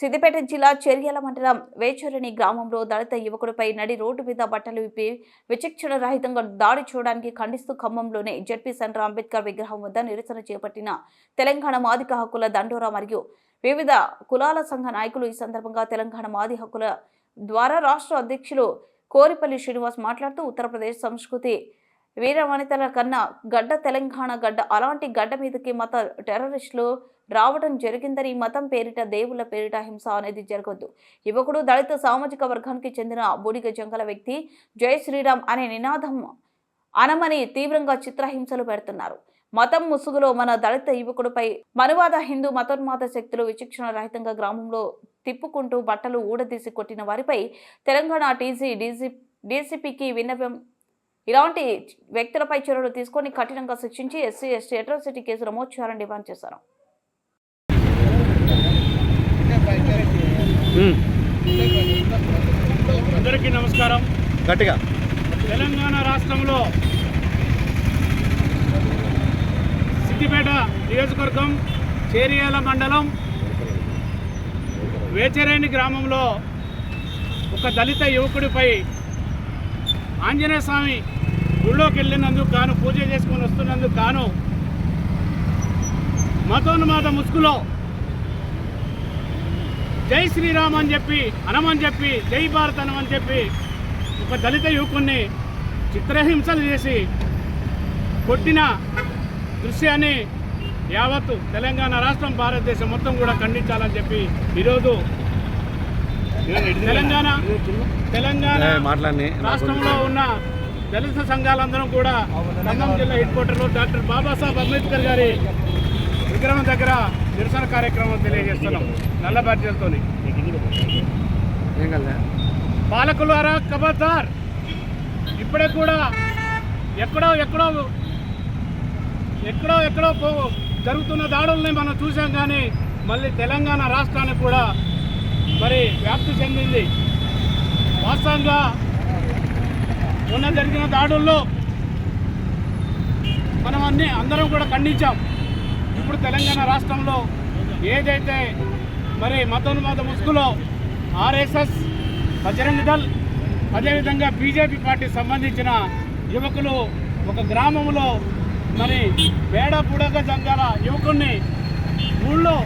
సిద్దిపేట జిల్లా చెర్యల మండలం వేచూరిని గ్రామంలో దళిత యువకుడిపై నడి రోడ్డు మీద బట్టలు విప్పి విచక్షణ రహితంగా దాడి చూడడానికి ఖండిస్తూ ఖమ్మంలోనే జడ్పీ సెంటర్ అంబేద్కర్ విగ్రహం వద్ద నిరసన చేపట్టిన తెలంగాణ మాదిక హక్కుల దండోరా మరియు వివిధ కులాల సంఘ నాయకులు ఈ సందర్భంగా తెలంగాణ మాది హక్కుల ద్వారా రాష్ట్ర అధ్యక్షులు కోరిపల్లి శ్రీనివాస్ మాట్లాడుతూ ఉత్తరప్రదేశ్ సంస్కృతి వీర వనితల కన్నా గడ్డ తెలంగాణ గడ్డ అలాంటి గడ్డ మీదకి మత టెర్రరిస్టులు రావడం జరిగిందని మతం పేరిట దేవుళ్ళ పేరిట హింస అనేది జరగొద్దు. యువకుడు దళిత సామాజిక వర్గానికి చెందిన బూడిగ జంగల వ్యక్తి జై శ్రీరామ్ అనే నినాదం అనమని తీవ్రంగా చిత్రహింసలు పెడుతున్నారు. మతం ముసుగులో మన దళిత యువకుడిపై మనువాద హిందూ మతోన్మాద శక్తులు విచక్షణ రహితంగా గ్రామంలో తిప్పుకుంటూ బట్టలు ఊడదీసి కొట్టిన వారిపై తెలంగాణ టీజీ డీజీ డీసీపీకి విన్నపం ఇలాంటి వ్యక్తులపై చర్యలు తీసుకొని కఠినంగా శిక్షించి ఎస్సీ ఎస్టీ అట్రాసిటీ కేసు నమోదు చేయాలని డిమాండ్ చేశారు. అందరికీ నమస్కారం. గట్టిగా. తెలంగాణ రాష్ట్రంలో సిద్దిపేట నియోజకవర్గం చేరియాల మండలం వేచరేని గ్రామంలో ఒక దళిత యువకుడిపై ఆంజనేయ స్వామి గుళ్ళోకి వెళ్ళినందుకు గాను పూజ చేసుకొని వస్తున్నందుకు గాను మతోన్మాద ముసుగులో జై శ్రీరామ్ అని చెప్పి అనమని చెప్పి జై భారత్ అనమని చెప్పి ఒక దళిత యువకుణ్ణి చిత్రహింసలు చేసి కొట్టిన దృశ్యాన్ని యావత్తు తెలంగాణ రాష్ట్రం భారతదేశం మొత్తం కూడా ఖండించాలని చెప్పి ఈరోజు తెలంగాణ తెలంగాణ రాష్ట్రంలో ఉన్న దళిత సంఘాలందరం కూడా ఖమ్మం జిల్లా హెడ్ క్వార్టర్లో డాక్టర్ బాబాసాహెబ్ అంబేద్కర్ గారి విగ్రహం దగ్గర నిరసన కార్యక్రమం తెలియజేస్తున్నాం. నల్ల బాధ్యతతో పాలకులారా కబద్దార్ ఇప్పుడే కూడా ఎక్కడో ఎక్కడో ఎక్కడో ఎక్కడో పో- జరుగుతున్న దాడుల్ని మనం చూసాం కానీ మళ్ళీ తెలంగాణ రాష్ట్రానికి కూడా మరి వ్యాప్తి చెందింది. వాస్తవంగా మొన్న జరిగిన దాడుల్లో మనం అన్ని అందరం కూడా ఖండించాం. ఇప్పుడు తెలంగాణ రాష్ట్రంలో ఏదైతే మరి మతోన్మాద ముసుగులో ఆర్ఎస్ఎస్ బజరంగ దళ్ అదేవిధంగా బీజేపీ పార్టీ సంబంధించిన యువకులు ఒక గ్రామంలో మరి వేడ పుడక జంగాల యువకుడిని ఊళ్ళో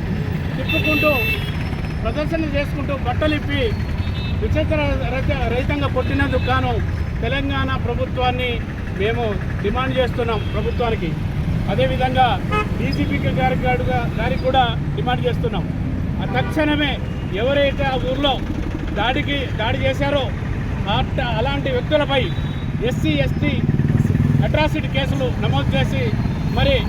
తిప్పుకుంటూ ప్రదర్శన చేసుకుంటూ బట్టలిప్పి విచిత్ర రహిత- రహితంగా కొట్టినందుకు గాను తెలంగాణ ప్రభుత్వాన్ని మేము డిమాండ్ చేస్తున్నాం ప్రభుత్వానికి. అదేవిధంగా డీసీపీ గారి గారికి కూడా డిమాండ్ చేస్తున్నాం. తక్షణమే ఎవరైతే ఆ ఊర్లో దాడికి దాడి చేశారో అట్ట- అలాంటి వ్యక్తులపై ఎస్సీ ఎస్టీ అట్రాసిటీ కేసులు నమోదు చేసి మరి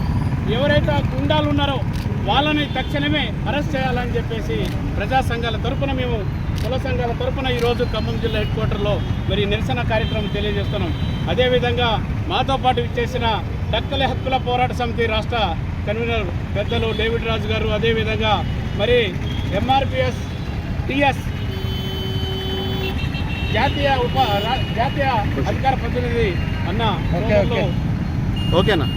ఎవరైతే ఆ గుండాలు ఉన్నారో వాళ్ళని తక్షణమే అరెస్ట్ చేయాలని చెప్పేసి ప్రజా సంఘాల తరపున మేము కుల సంఘాల తరపున ఈరోజు ఖమ్మం జిల్లా హెడ్ క్వార్టర్లో మరి నిరసన కార్యక్రమం తెలియజేస్తున్నాం అదేవిధంగా మాతో పాటు ఇచ్చేసిన డక్కల హక్కుల పోరాట సమితి రాష్ట్ర కన్వీనర్ పెద్దలు డేవిడ్ రాజు గారు అదేవిధంగా మరి ఎంఆర్పిఎస్ టిఎస్ జాతీయ ఉప జాతీయ అధికార ప్రతినిధి అన్న ఓకే, ఓకే. ఓకేనా